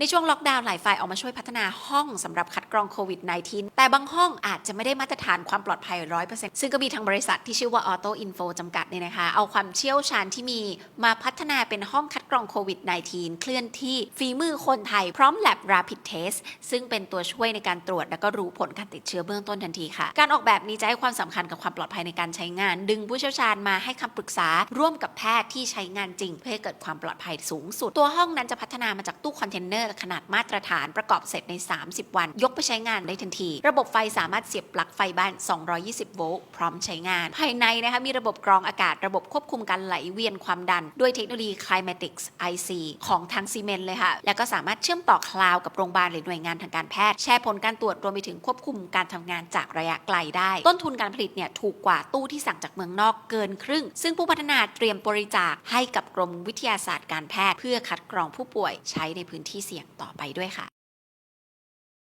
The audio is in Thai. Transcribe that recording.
ในช่วงล็อกดาวน์หลายฝ่ายออกมาช่วยพัฒนาห้องสำหรับคัดกรองโควิด -19 แต่บางห้องอาจจะไม่ได้มาตรฐานความปลอดภัย 100%ซึ่งก็มีทางบริษัทที่ชื่อว่า Auto Info จำกัดเนี่ยนะคะ เอาความเชี่ยวชาญที่มีมาพัฒนาเป็นห้องคัดกรองโควิด -19 เคลื่อนที่ฝีมือคนไทยพร้อม Lab Rapid Test ซึ่งเป็นตัวช่วยในการตรวจ และก็รู้ผลการติดเชื้อเบื้องต้นทันทีค่ะ การออกแบบนี้จะให้ความสำคัญกับความปลอดภัยในการใช้งาน ดึงผู้เชี่ยวชาญมาให้คำปรึกษา ร่วมกับแพทย์ที่ใช้งานจริง เพื่อให้เกิดความปลอดภัยสูงสุด ตัวห้องนั้นจะพัฒนามาจากตู้คอนเทนเนอร์ขนาดมาตรฐานประกอบเสร็จใน 30 วัน ยกไปใช้งานได้ทันที ระบบไฟสามารถเสียบปลั๊กไฟบ้าน 220 โวลต์พร้อมใช้งาน ภายในนะคะมีระบบกรองอากาศระบบควบคุมการไหลเวียนความดัน ด้วยเทคโนโลยี Climatics IC ของทางซีเมนต์เลยค่ะ แล้วก็สามารถเชื่อมต่อคลาวด์กับโรงพยาบาลหรือหน่วยงานทางการแพทย์ แชร์ผลการตรวจรวมไปถึงควบคุมการทำงานจากระยะไกลได้ ต้นทุนการผลิตเนี่ยถูกกว่าตู้ที่สั่งจากเมืองนอกเกินครึ่ง ซึ่งผู้พัฒนาเตรียมบริจาคให้กับกรมวิทยาศาสตร์การแพทย์ เพื่อคัดกรองผู้ป่วยใช้ในพื้นที่เสี่ยงต่อไปด้วยค่ะ